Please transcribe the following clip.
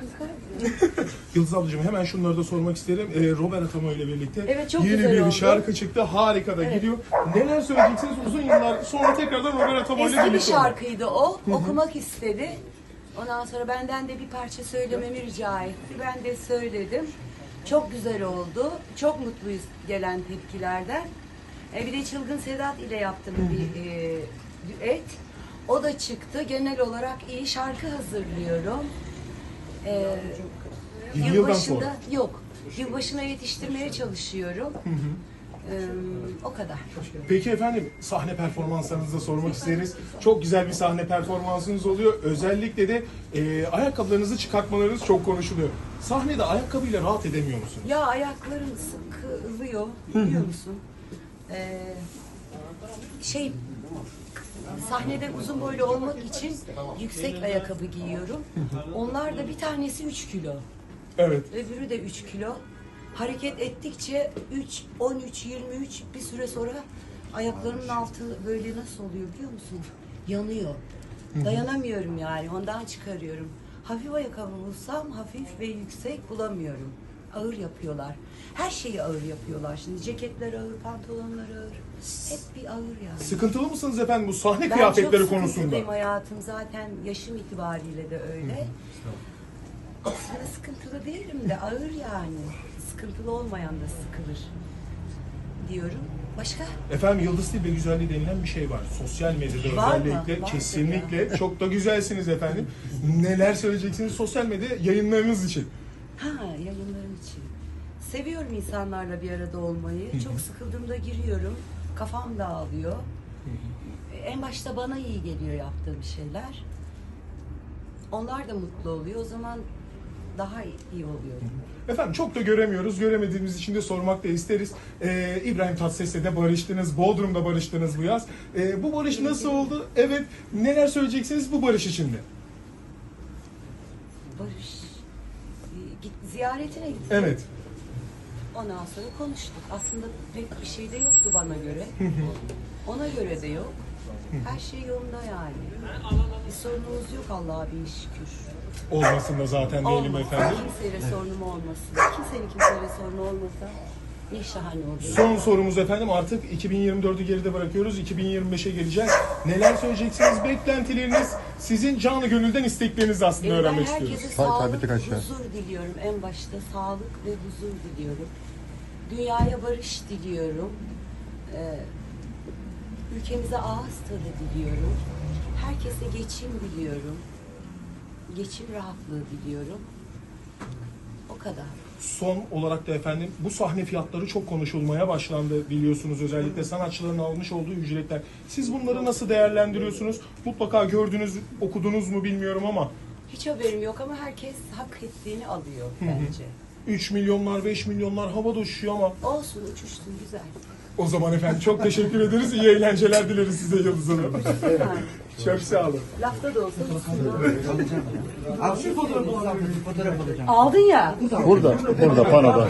Yıldız ablacığım hemen şunları da sormak isterim. Ee, Robert Atamo ile birlikte Evet, çok yeni güzel bir oldu. şarkı çıktı. Harika da gidiyor. Neler söyleyeceksiniz? Uzun yıllar sonra tekrardan Robert Atamo ile Eski bir birlikte olmak. şarkıydı o. Okumak istedi. Ondan sonra benden de bir parça söylememi rica etti. Ben de söyledim. Çok güzel oldu. Çok mutluyuz gelen tepkilerden. E, bir de Çılgın Sedat ile yaptım bir e, düet. O da çıktı. Genel olarak iyi şarkı hazırlıyorum. E, yılbaşında yok. Yılbaşına yetiştirmeye çalışıyorum. E, o kadar. Peki efendim sahne performanslarınızı da sormak isteriz. Çok güzel bir sahne performansınız oluyor. Özellikle de e, ayakkabılarınızı çıkartmalarınız çok konuşuluyor. Sahnede ayakkabıyla rahat edemiyor musunuz? Ya ayaklarım sıkılıyor biliyor musun? Ee, şey sahnede uzun boylu olmak için yüksek ayakkabı giyiyorum. Onlar da bir tanesi 3 kilo. Evet. Öbürü de 3 kilo. Hareket ettikçe 3, 13, 23 bir süre sonra ayaklarımın altı böyle nasıl oluyor biliyor musun? Yanıyor. Dayanamıyorum yani ondan çıkarıyorum. Hafif ayakkabı bulsam hafif ve yüksek bulamıyorum. Ağır yapıyorlar. Her şeyi ağır yapıyorlar şimdi. Ceketler ağır, pantolonlar ağır. Hep bir ağır yani. Sıkıntılı mısınız efendim bu sahne Ben kıyafetleri çok konusunda? sıkıntılıyım hayatım. Zaten yaşım itibariyle de öyle. Aslında sıkıntılı değilim de ağır yani. Sıkıntılı olmayan da sıkılır diyorum. Başka? Efendim Yıldız Tilbe güzelliği denilen bir şey var. Sosyal medyada Var mı? özellikle Var kesinlikle çok da güzelsiniz efendim. Neler söyleyeceksiniz sosyal medya yayınlarınız için? Ha yayınlarım için. Seviyorum insanlarla bir arada olmayı. Çok sıkıldığımda giriyorum. Kafam dağılıyor. En başta bana iyi geliyor yaptığım şeyler. Onlar da mutlu oluyor. O zaman daha iyi oluyor. Efendim çok da göremiyoruz. Göremediğimiz için de sormak da isteriz. Ee, İbrahim Tatlıses'le de barıştınız. Bodrum'da barıştınız bu yaz. Ee, bu barış nasıl oldu? Evet. Neler söyleyeceksiniz bu barış için de? Barış. Git, ziyaretine gittim. Evet. Ondan sonra konuştuk. Aslında pek bir şey de yoktu bana göre. Ona göre de yok. Her şey yolunda yani. Bir sorunumuz yok Allah'a bin şükür. Olmasın da zaten diyelim Olmasın. efendim. Kimseyle sorunum olmasın. Kimsenin kimseyle sorunu olmasa ne şahane olur. Son sorumuz efendim artık 2024'ü geride bırakıyoruz. 2025'e geleceğiz. Neler söyleyeceksiniz? Beklentileriniz, sizin canı gönülden isteklerinizi aslında ben öğrenmek herkese istiyoruz. Sağlık, aşağı. huzur diliyorum. En başta sağlık ve huzur diliyorum. Dünyaya barış diliyorum. Ee, ülkemize ağız tadı diliyorum. Herkese geçim diliyorum. Geçim rahatlığı diliyorum. Kadar. Son olarak da efendim bu sahne fiyatları çok konuşulmaya başlandı biliyorsunuz özellikle sanatçıların almış olduğu ücretler. Siz bunları nasıl değerlendiriyorsunuz? Mutlaka gördünüz, okudunuz mu bilmiyorum ama Hiç haberim yok ama herkes hak ettiğini alıyor bence. 3 milyonlar, 5 milyonlar havada uçuşuyor ama Olsun uçuştun güzel. o zaman efendim çok teşekkür ederiz. İyi eğlenceler dileriz size Yıldız Hanım. Yani, çok sağ olun. lafta da olsa uçsun. Abi şu fotoğrafı alabilir, fotoğraf alacağım. Aldın ya. Burada, burada panoda.